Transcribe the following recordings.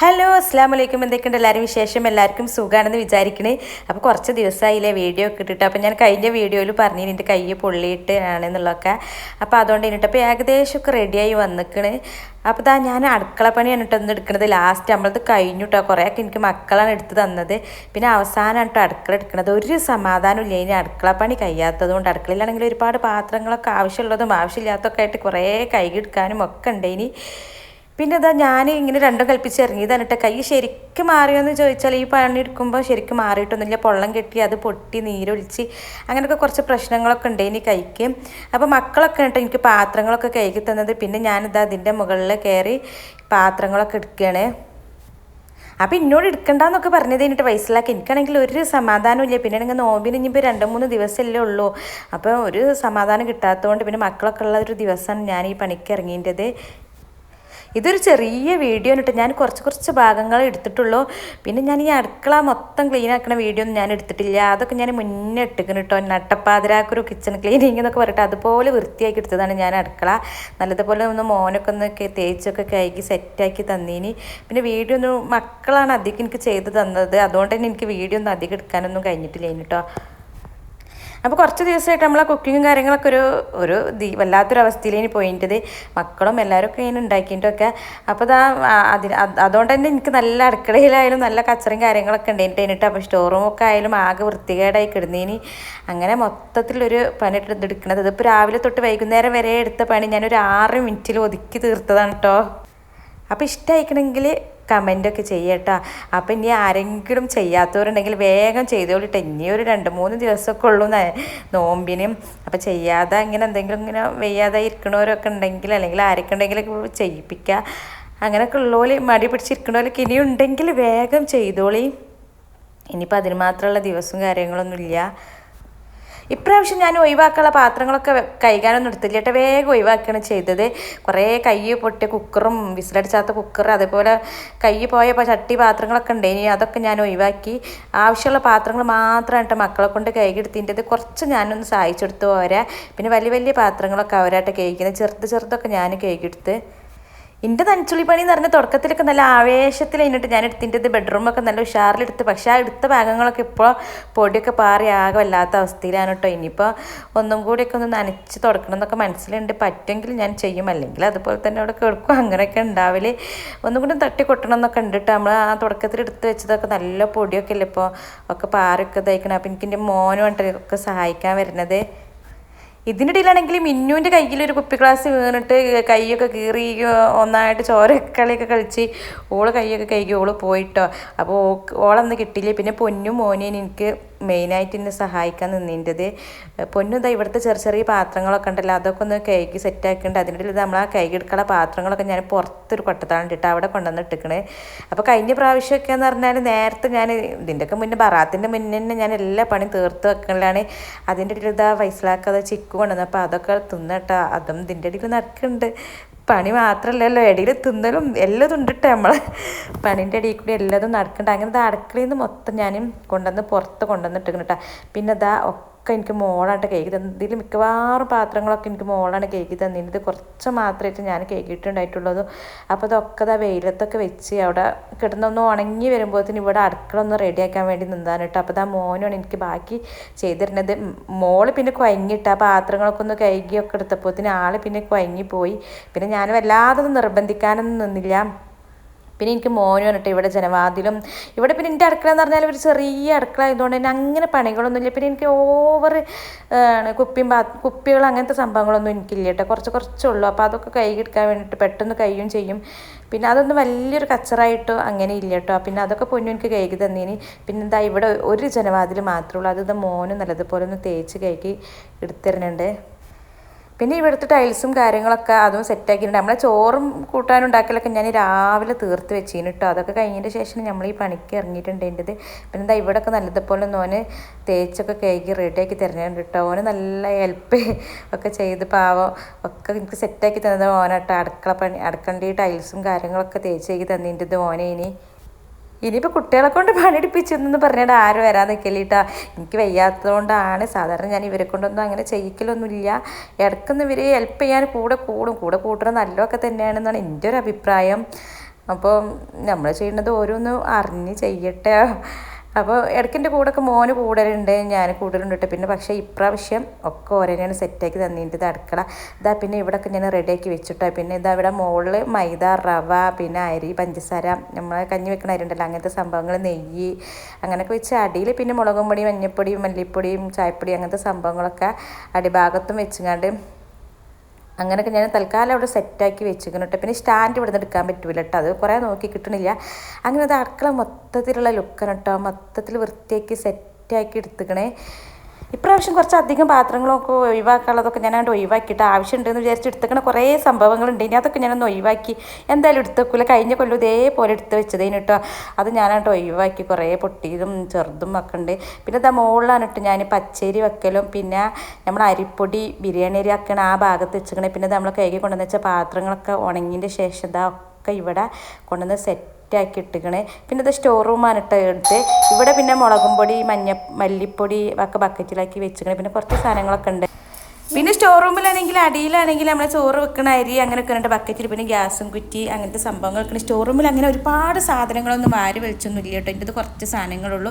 Hello അസ്സാം വലൈക്കും എന്തൊക്കെയുണ്ട് എല്ലാവരും വിശേഷം? എല്ലാവർക്കും സുഖമാണെന്ന് വിചാരിക്കണേ. അപ്പോൾ കുറച്ച് ദിവസമായില്ലേ വീഡിയോ ഒക്കെ ഇട്ടിട്ട്. അപ്പോൾ ഞാൻ കഴിഞ്ഞ വീഡിയോയിൽ പറഞ്ഞു എന്റെ കൈ പൊള്ളിയിട്ട് ആണെന്നുള്ളതൊക്കെ. അപ്പോൾ അതുകൊണ്ട് കഴിഞ്ഞിട്ട് അപ്പോൾ ഏകദേശമൊക്കെ റെഡിയായി വന്നിക്കണ്. അപ്പോൾ ഇതാ ഞാൻ അടുക്കള പണി കേട്ടോ ഒന്ന് എടുക്കുന്നത് ലാസ്റ്റ് നമ്മളത് കഴിഞ്ഞു കേട്ടോ കുറേയൊക്കെ എനിക്ക് മക്കളാണ് എടുത്ത് തന്നത്. പിന്നെ അവസാനമാണ് കേട്ടോ അടുക്കള എടുക്കുന്നത് ഒരു സമാധാനം ഇല്ല. ഇനി അടുക്കള പണി കഴിയാത്തത് കൊണ്ട് അടുക്കളയിലാണെങ്കിൽ ഒരുപാട് പാത്രങ്ങളൊക്കെ ആവശ്യമുള്ളതും ആവശ്യമില്ലാത്തതൊക്കെ ആയിട്ട് കുറേ കൈകെടുക്കാനും ഒക്കെ ഉണ്ട് ഇനി പിന്നെ ഇതാ ഞാൻ ഇങ്ങനെ രണ്ടും കൽപ്പിച്ച് ഇറങ്ങിയതാണ് കേട്ടോ കൈ ശരിക്കും മാറിയോന്ന് ചോദിച്ചാൽ ഈ പണി എടുക്കുമ്പോൾ ശരിക്കും മാറിയിട്ടൊന്നുമില്ല. പൊള്ളം കെട്ടി അത് പൊട്ടി നീരൊഴിച്ച് അങ്ങനെയൊക്കെ കുറച്ച് പ്രശ്നങ്ങളൊക്കെ ഉണ്ട് ഇനി കൈക്ക്. അപ്പോൾ മക്കളൊക്കെ കേട്ടോ എനിക്ക് പാത്രങ്ങളൊക്കെ കൈക്ക് തന്നത്. പിന്നെ ഞാനിതാ അതിന്റെ മുകളിൽ കയറി പാത്രങ്ങളൊക്കെ എടുക്കുകയാണ് അപ്പം എന്നോട് എടുക്കണ്ടെന്നൊക്കെ പറഞ്ഞത് കഴിഞ്ഞിട്ട് വയസ്സിലാക്കി. എനിക്കാണെങ്കിൽ ഒരു സമാധാനമില്ല പിന്നെ ഇങ്ങനെ നോമ്പിന് ഇനിയിപ്പോൾ രണ്ട് മൂന്ന് ദിവസമല്ലേ ഉള്ളൂ. അപ്പോൾ ഒരു സമാധാനം കിട്ടാത്തതുകൊണ്ട് പിന്നെ മക്കളൊക്കെ ഉള്ള ഒരു ദിവസമാണ് ഞാൻ ഈ പണിക്ക് ഇറങ്ങിയത് ഇതൊരു ചെറിയ വീഡിയോ ഇട്ട് ഞാൻ കുറച്ച് കുറച്ച് ഭാഗങ്ങൾ എടുത്തിട്ടുള്ളൂ. പിന്നെ ഞാൻ ഈ അടുക്കള മൊത്തം ക്ലീൻ ആക്കുന്ന വീഡിയോ ഒന്നും ഞാൻ എടുത്തിട്ടില്ല. അതൊക്കെ ഞാൻ മുന്നേ ഇട്ടിക്കണം കേട്ടോ നട്ടപ്പാതിരാക്കൊരു കിച്ചൺ ക്ലീനിങ് എന്നൊക്കെ പറഞ്ഞിട്ട് അതുപോലെ വൃത്തിയാക്കി എടുത്തതാണ് ഞാൻ അടുക്കള. നല്ലതുപോലെ ഒന്ന് മോനൊക്കെ ഒന്ന് തേച്ചൊക്കെ കഴുകി സെറ്റാക്കി തന്നീനി. പിന്നെ വീഡിയോ ഒന്നും മക്കളാണ് അധികം എനിക്ക് ചെയ്ത് തന്നത്. അതുകൊണ്ട് തന്നെ എനിക്ക് വീഡിയോ ഒന്നും അധികം എടുക്കാനൊന്നും കഴിഞ്ഞിട്ടില്ല കേട്ടോ അപ്പോൾ കുറച്ച് ദിവസമായിട്ട് നമ്മളെ കുക്കിങ്ങും കാര്യങ്ങളൊക്കെ ഒരു ഒരു വല്ലാത്തൊരു അവസ്ഥയിലേനി പോയിട്ടത് മക്കളും എല്ലാവരും ഒക്കെ ഇങ്ങനെ ഉണ്ടാക്കിയിട്ടൊക്കെ. അപ്പോൾ ഇതാ അതിന് അതുകൊണ്ട് തന്നെ എനിക്ക് നല്ല അടുക്കളയിലായാലും നല്ല കച്ചറയും കാര്യങ്ങളൊക്കെ ഉണ്ടായിട്ട് അപ്പോൾ സ്റ്റോർ റൂമൊക്കെ ആയാലും ആകെ വൃത്തികേടായി കിടന്നേനി. അങ്ങനെ മൊത്തത്തിലൊരു പണി എടുക്കുന്നത് ഇതിപ്പോൾ രാവിലെ തൊട്ട് വൈകുന്നേരം വരെ എടുത്ത പണി ഞാനൊരു ആറ് മിനിറ്റിൽ ഒതുക്കി തീർത്തതാണ് കേട്ടോ അപ്പോൾ ഇഷ്ടമായിക്കണമെങ്കിൽ കമന്റൊക്കെ ചെയ്യട്ടോ. അപ്പം ഇനി ആരെങ്കിലും ചെയ്യാത്തവരുണ്ടെങ്കിൽ വേഗം ചെയ്തോളിട്ട്. ഇനി ഒരു രണ്ട് മൂന്ന് ദിവസമൊക്കെ ഉള്ളൂ നോമ്പിനും. അപ്പം ചെയ്യാതെ ഇങ്ങനെ എന്തെങ്കിലും ഇങ്ങനെ വെയ്യാതെ ഇരിക്കണവരൊക്കെ ഉണ്ടെങ്കിൽ അല്ലെങ്കിൽ ആരൊക്കെ ഉണ്ടെങ്കിലൊക്കെ ചെയ്യിപ്പിക്കുക അങ്ങനെയൊക്കെ ഉള്ളവർ മടി പിടിച്ചിരിക്കണവരൊക്കെ ഇനി ഉണ്ടെങ്കിൽ വേഗം ചെയ്തോളി. ഇനിയിപ്പോൾ അതിന് മാത്രമുള്ള ദിവസവും കാര്യങ്ങളൊന്നുമില്ല. ഇപ്രാവശ്യം ഞാൻ ഒഴിവാക്കാനുള്ള പാത്രങ്ങളൊക്കെ കൈകാനൊന്നും എടുത്തില്ല കേട്ടോ. വേഗം ഒഴിവാക്കുകയാണ് ചെയ്തത്. കുറേ കൈ പൊട്ടിയ കുക്കറും വിസിലടിച്ചാത്ത കുക്കർ അതേപോലെ കൈ പോയ ചട്ടി പാത്രങ്ങളൊക്കെ ഉണ്ട്. ഇനി അതൊക്കെ ഞാൻ ഒഴിവാക്കി. ആവശ്യമുള്ള പാത്രങ്ങൾ മാത്രമാണ് മക്കളെ കൊണ്ട് കൈകെടുത്തിന്റെത് കുറച്ച് ഞാനൊന്ന് സഹായിച്ചെടുത്തു അവരെ പിന്നെ വലിയ വലിയ പാത്രങ്ങളൊക്കെ അവരായിട്ട് കേൾക്കുന്നത് ചെറുത് ചെറുതൊക്കെ ഞാൻ കേൾക്കെടുത്ത് എന്റെ പണി എന്ന് പറഞ്ഞ തുടക്കത്തിലൊക്കെ നല്ല ആവേശത്തിൽ കഴിഞ്ഞിട്ട് ഞാൻ എടുത്തിന്റെ ബെഡ്റൂമൊക്കെ നല്ല ഉഷാറിലെടുത്ത്. പക്ഷേ ആ എടുത്ത ഭാഗങ്ങളൊക്കെ ഇപ്പോൾ പൊടിയൊക്കെ പാറി ആകെ വല്ലാത്ത അവസ്ഥയിലാണ് കേട്ടോ ഇനിയിപ്പോൾ ഒന്നും കൂടിയൊക്കെ ഒന്ന് നനച്ച് തുടക്കണം എന്നൊക്കെ മനസ്സിലുണ്ട്. പറ്റുമെങ്കിൽ ഞാൻ ചെയ്യും. അല്ലെങ്കിൽ അതുപോലെ തന്നെ അവിടെ കിടക്കും. അങ്ങനെയൊക്കെ ഉണ്ടാവില്ലേ ഒന്നും കൂടി തട്ടി കൊട്ടണം എന്നൊക്കെ ഉണ്ട് കേട്ടോ നമ്മൾ ആ തുടക്കത്തിൽ എടുത്ത് വെച്ചതൊക്കെ നല്ല പൊടിയൊക്കെ അല്ലേ ഇപ്പോൾ ഒക്കെ പാറൊക്കെ തയ്ക്കണം അപ്പം എനിക്ക് എന്റെ മോനും ഒക്കെ സഹായിക്കാൻ വരുന്നത്. ഇതിന്റെ ഇടയിലാണെങ്കിൽ മിന്നുവിന്റെ കയ്യിൽ ഒരു കുപ്പി ഗ്ലാസ് വീണിട്ട് കൈയൊക്കെ കീറി ഒന്നായിട്ട് ചോരക്കളിയൊക്കെ കളിച്ച് ഓൾ കൈയൊക്കെ കഴുകി ഓൾ പോയിട്ടോ. അപ്പോൾ ഓളന്ന് കിട്ടിയില്ലേ? പിന്നെ പൊന്നും മോനേനും എനിക്ക് മെയിനായിട്ട് എന്നെ സഹായിക്കാൻ നിന്നിന്റെത്. പൊന്നും ഇതാ ഇവിടുത്തെ ചെറിയ ചെറിയ പാത്രങ്ങളൊക്കെ ഉണ്ടല്ലോ അതൊക്കെ ഒന്ന് കൈക്ക് സെറ്റാക്കിയിട്ടുണ്ട് അതിന്റെ ഇടയിൽ നമ്മൾ ആ കൈകിടക്കുള്ള പാത്രങ്ങളൊക്കെ ഞാൻ പുറത്തൊരു കൊട്ടത്താണ് അവിടെ കൊണ്ടുവന്ന് ഇട്ടിക്കണേ. അപ്പോൾ കഴിഞ്ഞ പ്രാവശ്യമൊക്കെ എന്ന് പറഞ്ഞാൽ നേരത്തെ ഞാൻ ഇതിന്റെയൊക്കെ മുന്നേ ബറാത്തിന്റെ മുന്നേ തന്നെ ഞാൻ എല്ലാ പണിയും തീർത്ത് വെക്കലാണ് അതിന്റെ ഇടയിൽ ഇതാ വയസ്സിലാക്കാതെ ചിക്കു കൊണ്ടുവന്നു അപ്പോൾ അതൊക്കെ തിന്നട്ടാ അതും ഇതിന്റെ ഇടയിൽ നടക്കുന്നുണ്ട്. പണി മാത്രമല്ലല്ലോ ഇടയിൽ തിന്നലും എല്ലാം ഉണ്ടിട്ട് നമ്മൾ പണീന്റെ ഇടയിൽ കൂടി എല്ലാതും നടക്കുന്നുണ്ട് അങ്ങനെ അടുക്കളയിൽ നിന്ന് മൊത്തം ഞാൻ കൊണ്ടുവന്ന് പുറത്ത് കൊണ്ടുവന്നിട്ട് കേട്ടോ പിന്നെ ഇതാ ഒക്കെ എനിക്ക് മോളായിട്ട് കേക്ക് തന്നത് ഇതിൽ മിക്കവാറും പാത്രങ്ങളൊക്കെ എനിക്ക് മോളാണ് കേക്ക് തന്നിരുന്നത്. കുറച്ച് മാത്രമായിട്ട് ഞാൻ കേക്കിട്ടുണ്ടായിട്ടുള്ളത്. അപ്പോൾ അതൊക്കെ ഇതാ വെയിലത്തൊക്കെ വെച്ച് അവിടെ കിടന്നൊന്ന് ഉണങ്ങി വരുമ്പോഴത്തേന് ഇവിടെ അടുക്കള ഒന്ന് റെഡിയാക്കാൻ വേണ്ടി നിന്നാണ് കേട്ടോ. അപ്പോൾ ഇതാ മോനാണ് എനിക്ക് ബാക്കി ചെയ്തിരുന്നത്. മോൾ പിന്നെ കുഴങ്ങിയിട്ട് ആ പാത്രങ്ങളൊക്കെ ഒന്ന് കഴുകിയൊക്കെ എടുത്തപ്പോഴത്തേന് ആൾ പിന്നെ കുഴങ്ങിപ്പോയി. പിന്നെ ഞാൻ വല്ലാതെ നിർബന്ധിക്കാനൊന്നും നിന്നില്ല. പിന്നെ എനിക്ക് മോനും പറഞ്ഞിട്ട് ഇവിടെ ജനവാതിലും ഇവിടെ പിന്നെ എന്റെ അടുക്കള എന്ന് പറഞ്ഞാൽ ഒരു ചെറിയ അടുക്കള ആയതുകൊണ്ട് തന്നെ അങ്ങനെ പണികളൊന്നുമില്ല പിന്നെ എനിക്ക് ഓവർ കുപ്പിയും പാ കുപ്പികൾ അങ്ങനത്തെ സംഭവങ്ങളൊന്നും എനിക്കില്ല കേട്ടോ. കുറച്ച് കുറച്ചുള്ളൂ അപ്പോൾ അതൊക്കെ കൈ എടുക്കാൻ വേണ്ടിയിട്ട് പെട്ടെന്ന് കൈയും ചെയ്യും. പിന്നെ അതൊന്നും വലിയൊരു കച്ചറായിട്ടോ അങ്ങനെ ഇല്ല കേട്ടോ. പിന്നെ അതൊക്കെ പൊന്നു എനിക്ക് കൈകി തന്നേന്. പിന്നെ എന്താ ഇവിടെ ഒരു ജനവാതിൽ മാത്രമേ ഉള്ളൂ. അത് മോനും നല്ലതുപോലെ ഒന്ന് തേച്ച് കൈക്ക് എടുത്തിരുന്നുണ്ട് പിന്നെ ഇവിടുത്തെ ടൈൽസും കാര്യങ്ങളൊക്കെ അതും സെറ്റാക്കിയിട്ടുണ്ട് നമ്മളെ ചോറും കൂട്ടാനും ഉണ്ടാക്കലൊക്കെ ഞാൻ രാവിലെ തീർത്ത് വെച്ചിന് കേട്ടോ അതൊക്കെ കഴിഞ്ഞതിന്റെ ശേഷം നമ്മൾ ഈ പണിക്ക് ഇറങ്ങിയിട്ടുണ്ടേണ്ടത് പിന്നെ എന്താ ഇവിടെയൊക്കെ നല്ലതുപോലെ ഓന് തേച്ചൊക്കെ കഴുകി റെഡിയാക്കി തരുന്നുണ്ട് കേട്ടോ ഓന് നല്ല ഹെൽപ്പ് ഒക്കെ ചെയ്ത് പാവം ഒക്കെ എനിക്ക് സെറ്റാക്കി തന്നത് ഓനാട്ടോ അടുക്കള പണി അടുക്കളന്റെ ടൈൽസും കാര്യങ്ങളൊക്കെ തേച്ച് കഴുകി തന്നിട്ടത് ഓനെ ഇനി. ഇനിയിപ്പോൾ കുട്ടികളെ കൊണ്ട് പണിയെടുപ്പിച്ചെന്ന് പറഞ്ഞിട്ട് ആരും വരാൻ എനിക്ക് വയ്യാത്തതുകൊണ്ടാണ്. സാധാരണ ഞാൻ ഇവരെ കൊണ്ടൊന്നും അങ്ങനെ ചെയ്യിക്കലൊന്നുമില്ല. ഇടയ്ക്കൊന്നും ഇവർ ഹെൽപ്പ് ചെയ്യാൻ കൂടെ കൂടും. കൂടെ കൂട്ടുന്നത് നല്ലതൊക്കെ തന്നെയാണെന്നാണ് എന്റെ ഒരു അഭിപ്രായം. അപ്പോൾ നമ്മൾ ചെയ്യുന്നത് ഓരോന്ന് അറിഞ്ഞ് ചെയ്യട്ടെ. അപ്പോൾ ഇടയ്ക്കിന്റെ കൂടെയൊക്കെ മോന് കൂടലുണ്ട് ഞാൻ കൂടുതലുണ്ട് പിന്നെ പക്ഷേ ഇപ്രാവശ്യം ഒക്കെ ഓരോന്നാണ് സെറ്റാക്കി തന്നിട്ട് അടുക്കള ഇതാ പിന്നെ ഇവിടെയൊക്കെ ഞാൻ റെഡിയാക്കി വെച്ചിട്ടോ. പിന്നെ ഇതാ ഇവിടെ മുകളിൽ മൈദ റവ പിന്നെ അരി പഞ്ചസാര നമ്മൾ കഞ്ഞി വെക്കണ അരി ഉണ്ടല്ലോ അങ്ങനത്തെ സംഭവങ്ങൾ നെയ്യ് അങ്ങനെയൊക്കെ വെച്ച് അടിയിൽ പിന്നെ മുളകും പൊടി മഞ്ഞൾപ്പൊടി മല്ലിപ്പൊടിയും ചായപ്പൊടി അങ്ങനത്തെ സംഭവങ്ങളൊക്കെ അടിഭാഗത്തും വെച്ചുങ്ങാണ്ട് അങ്ങനെയൊക്കെ ഞാൻ തൽക്കാലം അവിടെ സെറ്റാക്കി വെച്ചിരിക്കുന്നു കേട്ടോ. പിന്നെ സ്റ്റാൻഡ് ഇവിടെ നിന്ന് എടുക്കാൻ പറ്റൂല കേട്ടോ. അത് കുറേ നോക്കി കിട്ടണില്ല. അങ്ങനെ അത് അടുക്കള മൊത്തത്തിലുള്ള ലുക്കാണ് കേട്ടോ. മൊത്തത്തിൽ വൃത്തിയാക്കി സെറ്റാക്കി എടുത്തുക്കണേ. ഇപ്രാവശ്യം കുറച്ച് അധികം പാത്രങ്ങളൊക്കെ ഒഴിവാക്കാനുള്ളതൊക്കെ ഞാൻ അങ്ങോട്ട് ഒഴിവാക്കിയിട്ട് ആവശ്യമുണ്ടെന്ന് വിചാരിച്ച് എടുത്തേക്കണ കുറേ സംഭവങ്ങളുണ്ട്. ഇനി അതൊക്കെ ഞാനൊന്ന് ഒഴിവാക്കി എന്തായാലും എടുത്തേക്കില്ല കഴിഞ്ഞ കൊല്ലം ഇതേപോലെ എടുത്ത് വെച്ചതേന് കേട്ടോ അത് ഞാനായിട്ട് ഒഴിവാക്കി കുറേ പൊട്ടിയതും ചെറുതും ഒക്കെ ഉണ്ട്. പിന്നെ ഇതാ മുകളിലാണ് ഞാൻ പച്ചരി വെക്കലും. പിന്നെ നമ്മൾ അരിപ്പൊടി ബിരിയാണി അരി ആക്കണ ആ ഭാഗത്ത് വെച്ചിക്കണേ. പിന്നെ നമ്മൾ കൈകൊണ്ടുവന്ന് കൊണ്ടുവന്ന് വെച്ച പാത്രങ്ങളൊക്കെ ഉണങ്ങിയതിന്റെ ശേഷം ഇതാ ഒക്കെ ഇവിടെ കൊണ്ടുവന്ന് സെറ്റ് സെറ്റാക്കി ഇട്ടിക്കണേ പിന്നെ ഇത് സ്റ്റോർ റൂമാണ് ഇട്ട് എടുത്ത്. ഇവിടെ പിന്നെ മുളകും പൊടി മഞ്ഞ മല്ലിപ്പൊടി ഒക്കെ ബക്കറ്റിലാക്കി വെച്ചിക്കണേ പിന്നെ കുറച്ച് സാധനങ്ങളൊക്കെ ഉണ്ട്. പിന്നെ സ്റ്റോർ റൂമിലാണെങ്കിൽ അടിയിലാണെങ്കിൽ നമ്മൾ ചോറ് വെക്കണ അരി അങ്ങനെയൊക്കെ ഉണ്ട് ബക്കറ്റിൽ പിന്നെ ഗ്യാസും കുറ്റി അങ്ങനത്തെ സംഭവങ്ങളൊക്കെ സ്റ്റോർ റൂമിൽ അങ്ങനെ ഒരുപാട് സാധനങ്ങളൊന്നും വാരി വലിച്ചൊന്നും ഇല്ല കേട്ടോ എന്റെ കുറച്ച് സാധനങ്ങളുള്ളൂ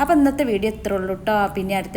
അപ്പോൾ ഇന്നത്തെ വീഡിയോ ഇത്രേ ഉള്ളൂ കേട്ടോ പിന്നെ അടുത്ത